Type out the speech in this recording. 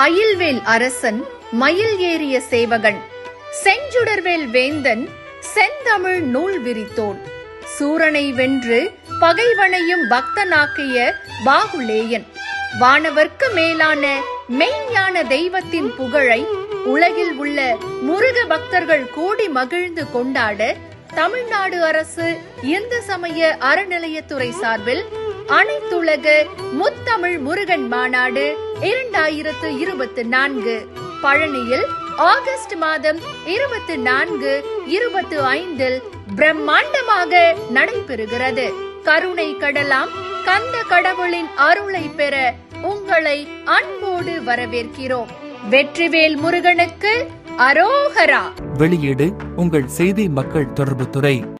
அயில்வேல் அரசன் மயில் ஏறிய சேவகன் செஞ்சுடர்வேல் வேந்தன் செந்தமிழ் நூல் விரித்தோன். சூரனை வென்று பகைவனையும் பக்தனாக்கிய பாகுலேயன். வானவர்க்கு மேலான மெய்ஞான தெய்வத்தின் புகழை உலகில் உள்ள முருக பக்தர்கள் கூடி மகிழ்ந்து கொண்டாட தமிழ்நாடு அரசு இந்து சமய அறநிலையத்துறை சார்பில் அனைத்துலக முத்தமிழ் முருகன் மாநாடு இரண்டாயிரத்து இருபத்தி நான்கு. பழனியில் ஆகஸ்ட் மாதம் இருபத்தி நான்கு இருபத்தி ஐந்தில் பிரம்மாண்டமாக நடைபெறுகிறது. கருணை கடலாம் கந்த கடவுளின் அருளை பெற உங்களை அன்போடு வரவேற்கிறோம். வெற்றிவேல் முருகனுக்கு அரோகரா. வெளியீடு உங்கள் செய்தி மக்கள் தொடர்புத்துறை.